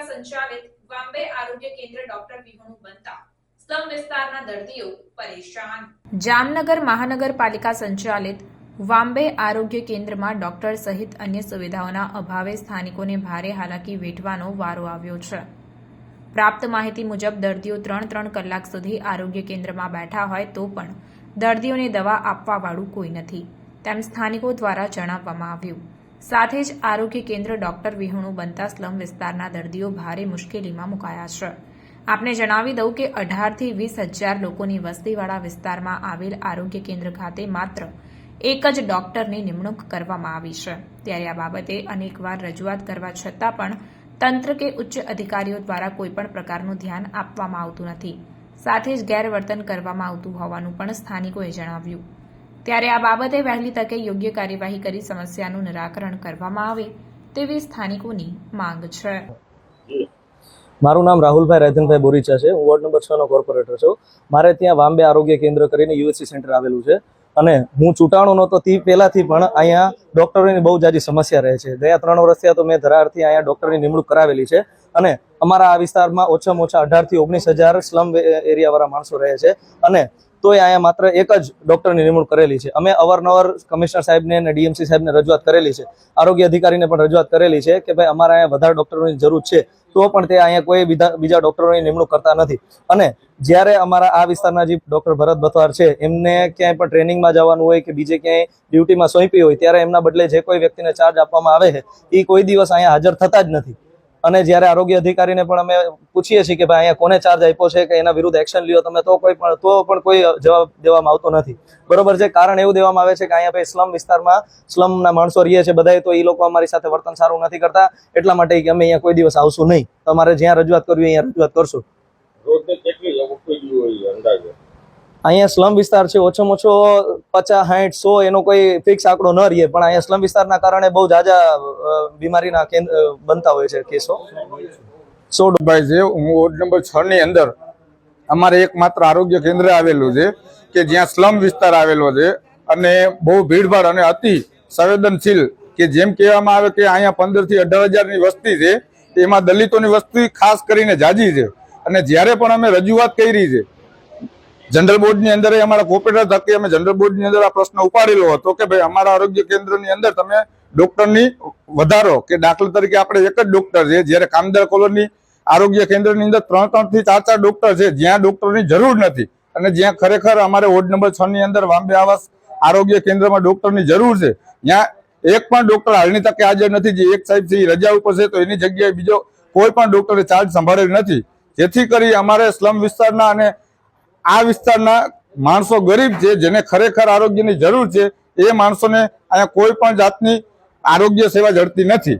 સંચાલિત વાંબે આરોગ્ય કેન્દ્ર ડોક્ટર વિહોણું બનતા સ્લમ વિસ્તારના દર્દીઓ પરેશાન. જામનગર મહાનગરપાલિકા સંચાલિત વાંબે આરોગ્ય કેન્દ્રમાં ડોક્ટર સહિત અન્ય સુવિધાઓના અભાવે સ્થાનિકોને ભારે હાલાકી વેઠવાનો વારો આવ્યો છે. પ્રાપ્ત માહિતી મુજબ દર્દીઓ ત્રણ ત્રણ કલાક સુધી આરોગ્ય કેન્દ્રમાં બેઠા હોય તો પણ દર્દીઓને દવા આપવાવાળું કોઈ નથી. તેમ સ્થાનિકો દ્વારા જણાવવામાં આવ્યું. સાથે જ આરોગ્ય કેન્દ્ર ડોક્ટર વિહોણું બનતા સ્લમ વિસ્તારના દર્દીઓ ભારે મુશ્કેલીમાં મુકાયા છે. આપને જણાવી દઉં કે અઢારથી વીસ હજાર લોકોની વસ્તીવાળા વિસ્તારમાં આવેલ આરોગ્ય કેન્દ્ર ખાતે માત્ર એક જ ડોક્ટરની નિમણૂક કરવામાં આવી છે. ત્યારે આ બાબતે અનેકવાર રજૂઆત કરવા છતાં પણ તંત્ર કે ઉચ્ચ અધિકારીઓ દ્વારા કોઈપણ પ્રકારનું ધ્યાન આપવામાં આવતું નથી. સાથે જ ગેરવર્તન કરવામાં આવતું હોવાનું પણ સ્થાનિકોએ જણાવ્યું. ત્યારે આ બાબતે વહેલી તકે યોગ્ય કાર્યવાહી કરી સમસ્યાનું નિરાકરણ કરવામાં આવે તેવી સ્થાનિકોની માંગ છે. મારું નામ રાહુલભાઈ રાધનભાઈ બોરીચા છે. હું વોર્ડ નંબર છ નો કોર્પોરેટર છું. મારે ત્યાં વાંબે આરોગ્ય કેન્દ્ર કરીને યુએસસી સેન્ટર આવેલું છે અને હું ચૂંટાણો નહોતો, તે પહેલાથી પણ અહીંયા ડૉક્ટરોની બહુ જાજી સમસ્યા રહે છે. ગયા ત્રણ વર્ષથી તો મેં ધરારથી અહીંયા ડૉક્ટરની નિમણૂક કરાવેલી છે અને અમારા આ વિસ્તારમાં ઓછામાં ઓછા અઢારથી ઓગણીસ હજાર સ્લમ એરિયાવાળા માણસો રહે છે અને તોય અહીંયા માત્ર એક જ ડૉક્ટરની નિમણૂક કરેલી છે. અમે અવારનવાર કમિશનર સાહેબને અને ડીએમસી સાહેબને રજૂઆત કરેલી છે. આરોગ્ય અધિકારીને પણ રજૂઆત કરેલી છે કે ભાઈ અમારે અહીંયા વધારે ડૉક્ટરોની જરૂર છે, તો પણ તે અહીંયા કોઈ બીજા ડૉક્ટરોની નિમણૂક કરતા નથી. અને જ્યારે અમારા આ વિસ્તારના જે ડૉક્ટર ભરત બથવાર છે, એમને ક્યાંય પણ ટ્રેનિંગમાં જવાનું હોય કે બીજે ક્યાંય ડ્યુટીમાં સોંપી હોય, ત્યારે એમના બદલે જે કોઈ વ્યક્તિને ચાર્જ આપવામાં આવે છે એ કોઈ દિવસ અહીંયા હાજર થતા જ નથી. અને જ્યારે આરોગ્ય અધિકારીને પણ અમે પૂછીએ છીએ કે ભાઈ અહીંયા કોને ચાર્જ આપ્યો છે કે એના વિરુદ્ધ એક્શન લ્યો તમે તો કોઈ પણ તો પણ કોઈ જવાબ દેવામાં આવતો નથી. બરોબર છે? કારણ એવું દેવામાં આવે છે કે અહીંયા ભાઈ સ્લમ વિસ્તારમાં સ્લમના માણસો રહીએ છે બધાએ તો એ લોકો અમારી સાથે વર્તન સારું નથી કરતા. એટલા માટે કે અમે અહીંયા કોઈ દિવસ આવશું નહીં. તમારે જ્યાં રજૂઆત કરવી અહીંયા રજૂઆત કરશું. અહીંયા સ્લમ વિસ્તાર છે ઓછામાં ઓછો પચાસ સાઠ સો એનો કોઈ ફિક્સ આંકડો ન રહીએ. પણ અહીંયા સ્લમ વિસ્તારના કારણે બહુ જાજા બીમારીના કેન્દ્ર બનતા હોય છે કેસો. સો ભાઈ છે હું વોર્ડ નંબર છ ની અંદર અમારે એકમાત્ર આરોગ્ય કેન્દ્ર આવેલું છે કે જ્યાં સ્લમ વિસ્તાર આવેલો છે અને બહુ ભીડભાડ અને અતિ સંવેદનશીલ કે જેમ કહેવામાં આવે કે અહીંયા પંદરથી અઢાર હજારની વસ્તી છે, એમાં દલિતોની વસ્તી ખાસ કરીને જાજી છે. અને જ્યારે પણ અમે રજૂઆત કરી છે જનરલ બોર્ડની અંદર અમારા કોપરેટર થકી અમે જનરલ બોર્ડની અંદર આ પ્રશ્ન ઉપાડેલો હતો કે ભાઈ અમારા આરોગ્ય કેન્દ્રની અંદર તમે ડોક્ટરની વધારો કે દાખલા તરીકે આપણે એક જ ડોક્ટર છે, જ્યારે કામદાર કોલોની આરોગ્ય કેન્દ્રની અંદર ત્રણ ત્રણથી ચાર ચાર ડોક્ટર છે, જ્યાં ડોક્ટરની જરૂર નથી અને જ્યાં ખરેખર અમારે વોર્ડ નંબર છ ની અંદર વાંબે આવાસ આરોગ્ય કેન્દ્રમાં ડોક્ટરની જરૂર છે. ત્યાં એક પણ ડોક્ટર હાલની તકે હાજર નથી, જે એક સાહેબ છે એ રજા ઉપર છે, તો એની જગ્યાએ બીજો કોઈ પણ ડોક્ટરે ચાર્જ સંભાળેલ નથી. જેથી કરી અમારે સ્લમ વિસ્તારના અને આ વિસ્તારના માણસો ગરીબ છે, જેને ખરેખર આરોગ્યની જરૂર છે, એ માણસોને અહીંયા કોઈ પણ જાતની આરોગ્ય સેવા જડતી નથી.